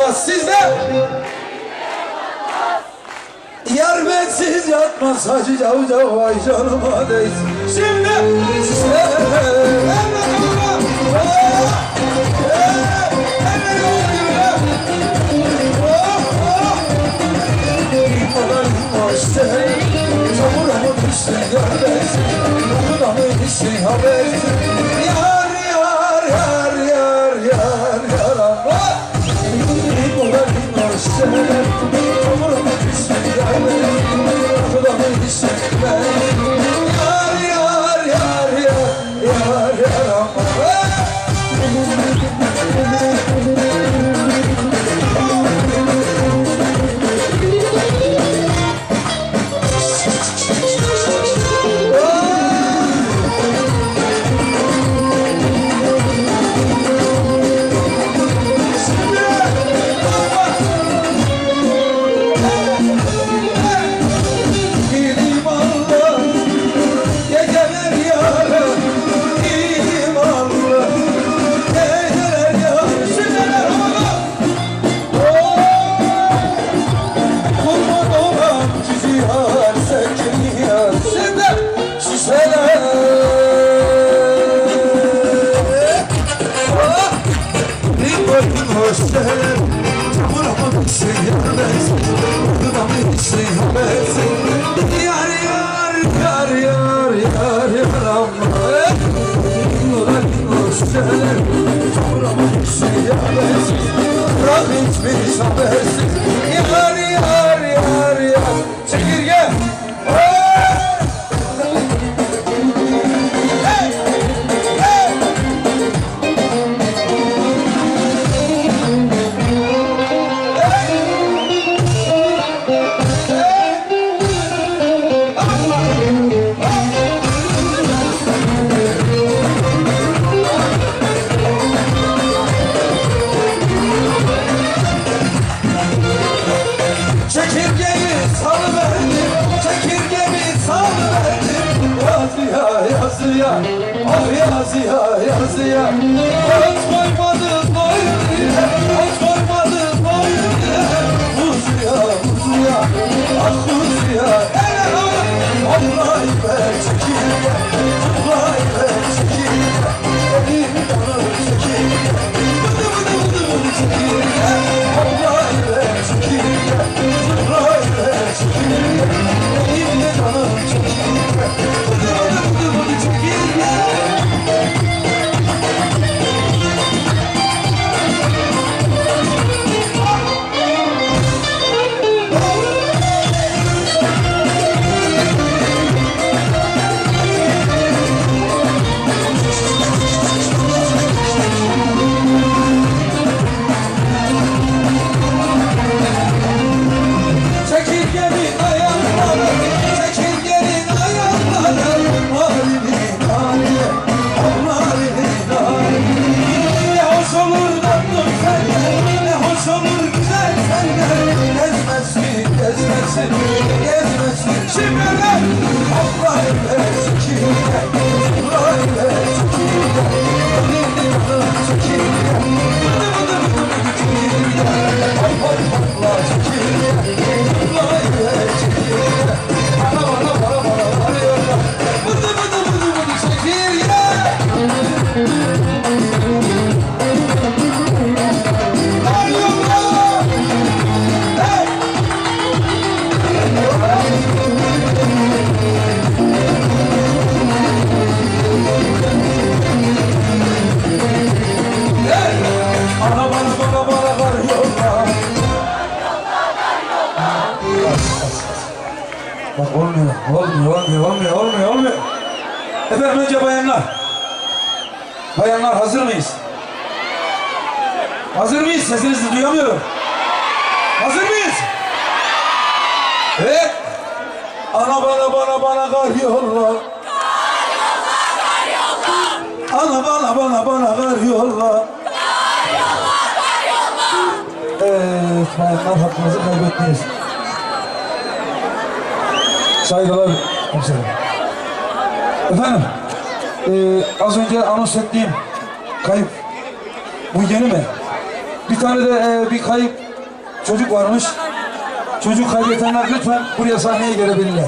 batmaz sizde. Yar bensiz yatmaz hacı cav cav vay canıma değsin. Şimdi size Çamura mı düşsün yar bensin Yoluna mı düşsün habersin Çamurama bitsin yarmez Kuduma bitsin habersin Yar yar yar yar yar yar amma Ringolar ringo şişeler Çamurama bitsin yarmez Bırak Yazıya ah yazıya. Yazıya Aç gezmesin, gezmesin Şimdiler Allah'ım Bak olmuyor, olmuyor, olmuyor, olmuyor, olmuyor, olmuyor. Efendim önce bayanlar. Bayanlar hazır mıyız? Hazır mıyız? Sesinizi duyamıyorum. Hazır mıyız? Evet. Ana bana bana bana kar yolla. Ana bana bana bana kar yolla. Evet, bayanlar hakkınızı kaybettiniz. Saygılar komiserim. Efendim, eee, az önce anons ettiğim kayıp, bu yeni mi? Bir tane de e, bir kayıp çocuk varmış. Çocuk kaybedenler lütfen buraya sahneye gelebilirler.